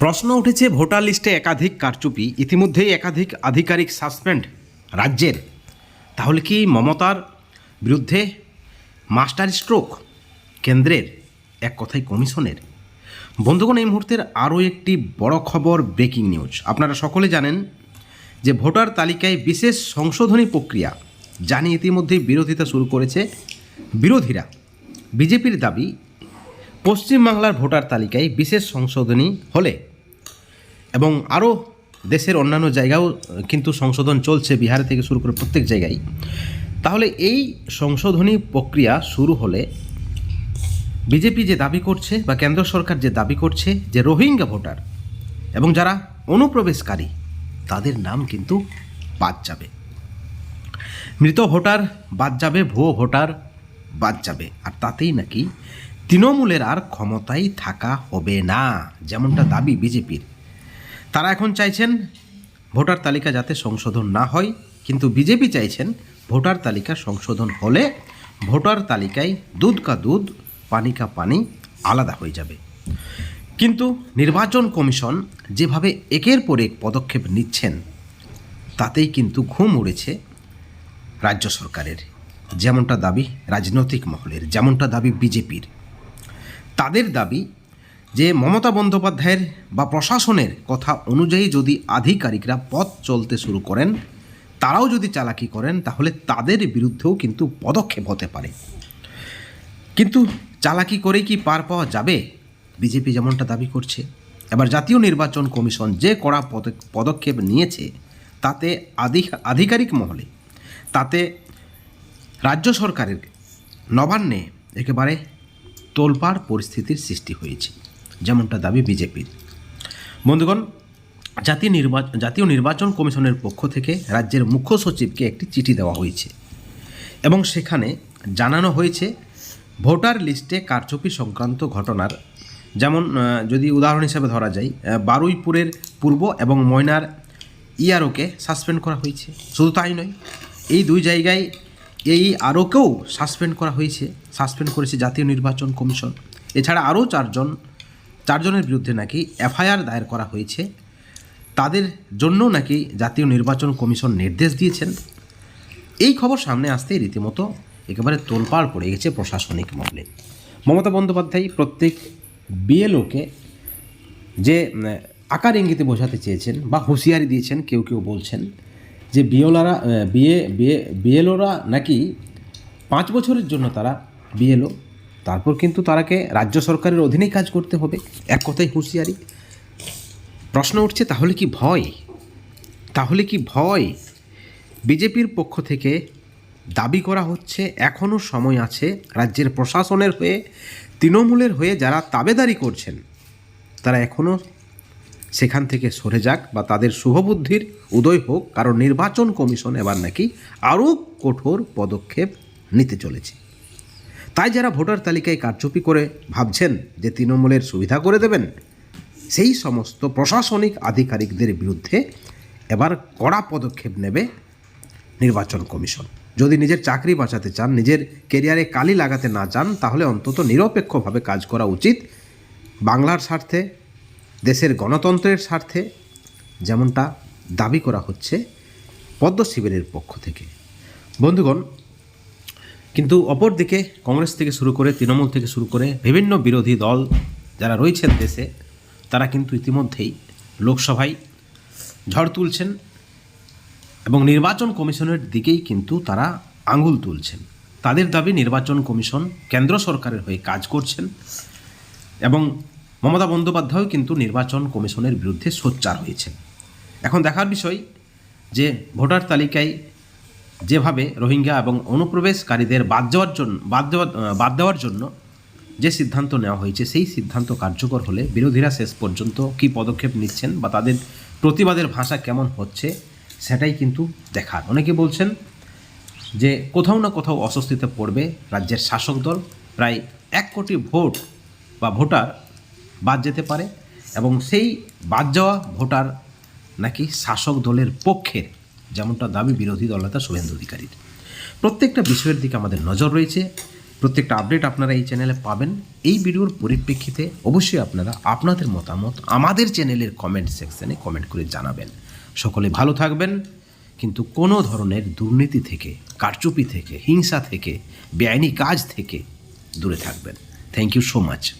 প্রশ্ন উঠেছে, ভোটার লিস্টে একাধিক কারচুপি, ইতিমধ্যেই একাধিক আধিকারিক সাসপেন্ড রাজ্যের। তাহলে কি মমতার বিরুদ্ধে মাস্টার স্ট্রোক কেন্দ্রের এক কথায় কমিশনের? বন্ধুগণ, এই মুহূর্তের আরও একটি বড় খবর ব্রেকিং নিউজ আপনারা সকলে জানেন যে ভোটার তালিকায় বিশেষ সংশোধনী প্রক্রিয়া জানি ইতিমধ্যেই বিরোধিতা শুরু করেছে বিরোধীরা। বিজেপির দাবি পশ্চিমবাংলার ভোটার তালিকায় বিশেষ সংশোধনী হলে এবং আরও দেশের অন্যান্য জায়গাও কিন্তু সংশোধন চলছে, বিহার থেকে শুরু করে প্রত্যেক জায়গায়। তাহলে এই সংশোধনী প্রক্রিয়া শুরু হলে বিজেপি যে দাবি করছে বা কেন্দ্র সরকার যে দাবি করছে যে রোহিঙ্গা ভোটার এবং যারা অনুপ্রবেশকারী, তাদের নাম কিন্তু বাদ যাবে। মৃত ভোটার বাদ যাবে, ভুয়ো ভোটার বাদ যাবে। আর তাতেই নাকি তৃণমূলের আর ক্ষমতায় থাকা হবে না, যেমনটা দাবি বিজেপির। তারা এখন চাইছেন ভোটার তালিকা যাতে সংশোধন না হয়, কিন্তু বিজেপি চাইছেন ভোটার তালিকা সংশোধন হলে ভোটার তালিকায় দুধ কা দুধ, পানি কা পানি আলাদা হয়ে যাবে। কিন্তু নির্বাচন কমিশন যেভাবে একের পর এক পদক্ষেপ নিচ্ছেন, তাতেই কিন্তু ঘুম উড়েছে রাজ্য সরকারের, যেমনটা দাবি রাজনৈতিক মহলের, যেমনটা দাবি বিজেপির। তাদের দাবি যে মমতা বন্দ্যোপাধ্যায়ের বা প্রশাসনের কথা অনুযায়ী যদি আধিকারিকরা পথ চলতে শুরু করেন, তারাও যদি চালাকি করেন, তাহলে তাদের বিরুদ্ধেও কিন্তু পদক্ষেপ হতে পারে। কিন্তু চালাকি করেই কি পার পাওয়া যাবে? বিজেপি যেমনটা দাবি করছে। এবার জাতীয় নির্বাচন কমিশন যে কড়া পদ- পদক্ষেপ নিয়েছে, তাতে আধিক- আধিকারিক মহলে, তাতে রাজ্য সরকারের নবান্নে একেবারে তোলপাড় পরিস্থিতির সৃষ্টি হয়েছে, যেমনটা দাবি বিজেপির। বন্ধুগণ, জাতীয় নির্বাচন জাতীয় নির্বাচন কমিশনের পক্ষ থেকে রাজ্যের মুখ্য সচিবকে একটি চিঠি দেওয়া হয়েছে এবং সেখানে জানানো হয়েছে, ভোটার লিস্টে কারচুপি সংক্রান্ত ঘটনার, যেমন যদি উদাহরণ হিসেবে ধরা যায় বারুইপুরের পূর্ব এবং ময়নার ইআরওকে সাসপেন্ড করা হয়েছে। শুধু তাই নয়, এই দুই জায়গায় এই আরওকেও সাসপেন্ড করা হয়েছে সাসপেন্ড করেছে জাতীয় নির্বাচন কমিশন। এছাড়া আরও চারজন, চারজনের বিরুদ্ধে নাকি এফআইআর দায়ের করা হয়েছে। তাদের জন্য নাকি জাতীয় নির্বাচন কমিশন নির্দেশ দিয়েছেন। এই খবর সামনে আসতেই রীতিমতো একেবারে তোলপাড় পড়ে গেছে প্রশাসনিক মহলে মমতা বন্দ্যোপাধ্যায় প্রত্যেক বিএলওকে যে আকার ইঙ্গিতে বোঝাতে চেয়েছেন বা হুঁশিয়ারি দিয়েছেন, কেউ কেউ বলছেন যে বিএলওরা বিএ বিএ, বিএলওরা নাকি পাঁচ বছরের জন্য তারা বিএলও, তারপর কিন্তু তারাকে রাজ্য সরকারের অধীনেই কাজ করতে হবে। এক কথাই হুঁশিয়ারি। প্রশ্ন উঠছে, তাহলে কি ভয়? তাহলে কি ভয়? বিজেপির পক্ষ থেকে দাবি করা হচ্ছে এখনও সময় আছে রাজ্যের প্রশাসনের হয়ে, তৃণমূলের হয়ে যারা তাবেদারি করছেন, তারা এখনও সেখান থেকে সরে যাক বা তাদের শুভবুদ্ধির উদয় হোক। কারণ নির্বাচন কমিশন এবার নাকি আরও কঠোর পদক্ষেপ নিতে চলেছে। তাই যারা ভোটার তালিকায় কারচুপি করে ভাবছেন যে তৃণমূলের সুবিধা করে দেবেন, সেই সমস্ত প্রশাসনিক আধিকারিকদের বিরুদ্ধে এবার কড়া পদক্ষেপ নেবে নির্বাচন কমিশন। যদি নিজের চাকরি বাঁচাতে চান, নিজের কেরিয়ারে কালি লাগাতে না চান, তাহলে অন্তত নিরপেক্ষভাবে কাজ করা উচিত। বাংলার স্বার্থে দেশের গণতন্ত্রের স্বার্থে যেমনটা দাবি করা হচ্ছে পদ্ম শিবিরের পক্ষ থেকে। বন্ধুগণ, কিন্তু অপরদিকে কংগ্রেস থেকে শুরু করে তৃণমূল থেকে শুরু করে বিভিন্ন বিরোধী দল যারা রয়েছেন দেশে, তারা কিন্তু ইতিমধ্যেই লোকসভায় ঝড় তুলছেন এবং নির্বাচন কমিশনের দিকেই কিন্তু তারা আঙুল তুলছেন। তাদের দাবি নির্বাচন কমিশন কেন্দ্র সরকারের হয়ে কাজ করছেন এবং মমতা বন্দ্যোপাধ্যায়ও কিন্তু নির্বাচন কমিশনের বিরুদ্ধে সোচ্চার হয়েছেন। এখন দেখার বিষয় যে ভোটার তালিকায় যেভাবে রোহিঙ্গা এবং অনুপ্রবেশকারীদের বাদ দেওয়ার জন্য বাদ দেওয়ার আহ, বাদ দেওয়ার জন্য যে সিদ্ধান্ত নেওয়া হয়েছে সেই সিদ্ধান্ত কার্যকর হলে বিরোধীরা শেষ পর্যন্ত কী পদক্ষেপ নিচ্ছেন বা তাদের প্রতিবাদের ভাষা কেমন হচ্ছে সেটাই কিন্তু দেখার। অনেকে বলছেন যে কোথাও না কোথাও অস্বস্তিতে পড়বে রাজ্যের শাসক দল। প্রায় এক কোটি ভোট বা ভোটার বাদ যেতে পারে এবং সেই বাদ যাওয়া ভোটার নাকি শাসক দলের পক্ষের যেমনটা দাবি বিরোধী দলনেতা শুভেন্দু অধিকারীর। প্রত্যেকটা বিষয়ের দিকে আমাদের নজর রয়েছে। প্রত্যেকটা আপডেট আপনারা এই চ্যানেলে পাবেন। এই ভিডিওর পরিপ্রেক্ষিতে অবশ্যই আপনারা আপনাদের মতামত আমাদের চ্যানেলের কমেন্ট সেকশনে কমেন্ট করে জানাবেন। সকলে ভালো থাকবেন। কিন্তু কোনো ধরনের দুর্নীতি থেকে, কারচুপি থেকে, হিংসা থেকে, বেআইনি কাজ থেকে দূরে থাকবেন। Thank you so much